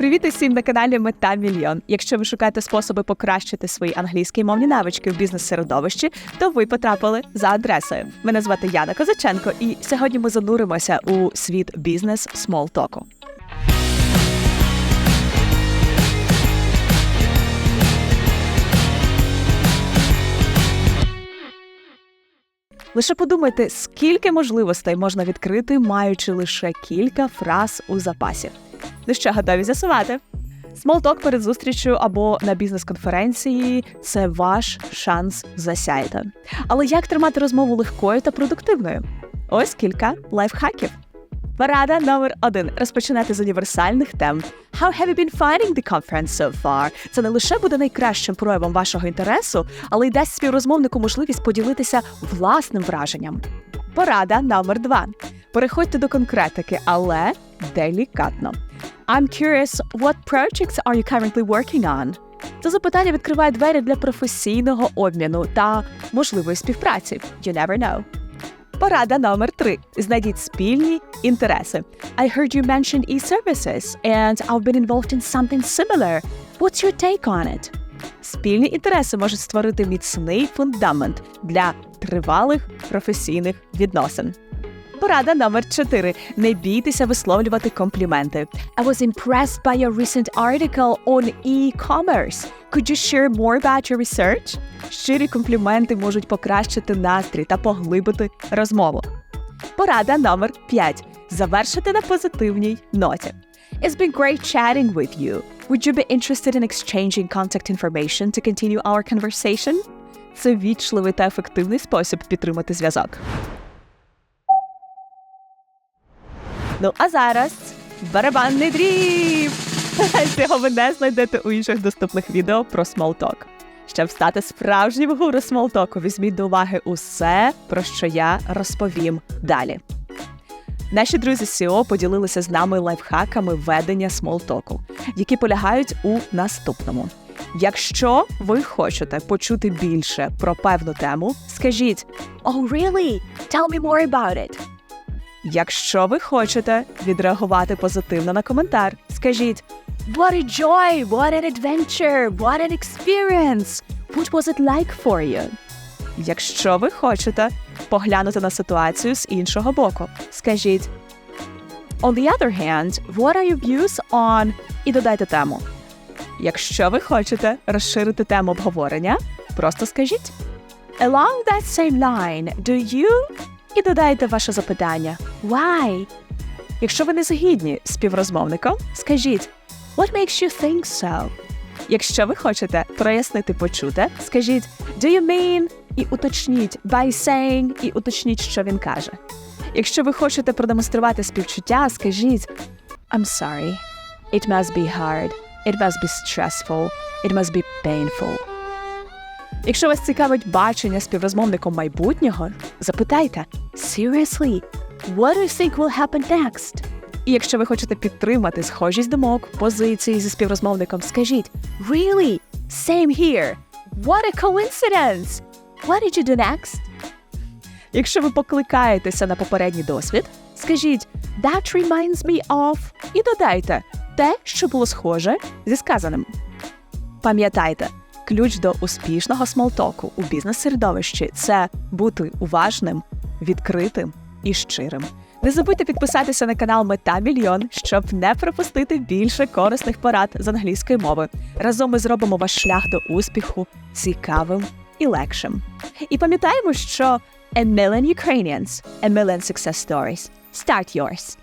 Привіт усім на каналі Мета Мільйон. Якщо ви шукаєте способи покращити свої англійські мовні навички в бізнес-середовищі, то ви потрапили за адресою. Мене звати Яна Козаченко, і сьогодні ми зануримося у світ бізнес смолтоку. Лише подумайте, скільки можливостей можна відкрити, маючи лише кілька фраз у запасі. Ну що, готові з'ясувати? Смолток перед зустрічю або на бізнес-конференції це ваш шанс засяяти. Але як тримати розмову легкою та продуктивною? Ось кілька лайфхаків. Порада номер один. Розпочинати з універсальних тем. How have you been finding the conference so far? Це не лише буде найкращим проявом вашого інтересу, але й дасть співрозмовнику можливість поділитися власним враженням. Порада номер два. Переходьте до конкретики, але делікатно. I'm curious, what projects are you currently working on? Це запитання відкриває двері для професійного обміну та можливої співпраці. You never know. Порада номер три. Знайдіть спільні інтереси. I heard you mention e-services, and I've been involved in something similar. What's your take on it? Спільні інтереси можуть створити міцний фундамент для тривалих професійних відносин. Порада номер 4. Не бійтеся висловлювати компліменти. I was impressed by your recent article on e-commerce. Could you share more about your research? Щирі компліменти можуть покращити настрій та поглибити розмову. Порада номер 5. Завершити на позитивній ноті. It's been great chatting with you. Would you be interested in exchanging contact information to continue our conversation? Це вічливий та ефективний спосіб підтримати зв'язок. Ну а зараз барабанний дріб! Цього ви не знайдете у інших доступних відео про смолток. Щоб стати справжнім гуру смолтоку, візьміть до уваги усе, про що я розповім далі. Наші друзі SEO поділилися з нами лайфхаками ведення смолтоку, які полягають у наступному. Якщо ви хочете почути більше про певну тему, скажіть «Oh, really? Tell me more about it!» Якщо ви хочете відреагувати позитивно на коментар, скажіть What a joy! What an adventure! What an experience! What was it like for you? Якщо ви хочете поглянути на ситуацію з іншого боку, скажіть On the other hand, what are your views on і додайте тему. Якщо ви хочете розширити тему обговорення, просто скажіть Along that same line, do you і додайте ваше запитання Why? Якщо ви не згідні з співрозмовником, скажіть What makes you think so? Якщо ви хочете прояснити почуте, скажіть Do you mean? і уточніть by saying і уточніть, що він каже. Якщо ви хочете продемонструвати співчуття, скажіть I'm sorry. It must be hard. It must be stressful. It must be painful. Якщо вас цікавить бачення співрозмовником майбутнього, запитайте Seriously, what do you think will happen next? І якщо ви хочете підтримати схожість думок, позиції зі співрозмовником, скажіть Really? Same here. What a coincidence! What did you do next? Якщо ви покликаєтеся на попередній досвід, скажіть That reminds me of і додайте те, що було схоже зі сказаним. Пам'ятайте, ключ до успішного смолтоку у бізнес-середовищі це бути уважним, відкритим і щирим. Не забудьте підписатися на канал Мета Мільйон, щоб не пропустити більше корисних порад з англійської мови. Разом ми зробимо ваш шлях до успіху цікавим і легшим. І пам'ятаємо, що A million Ukrainians, a million success stories. Start yours.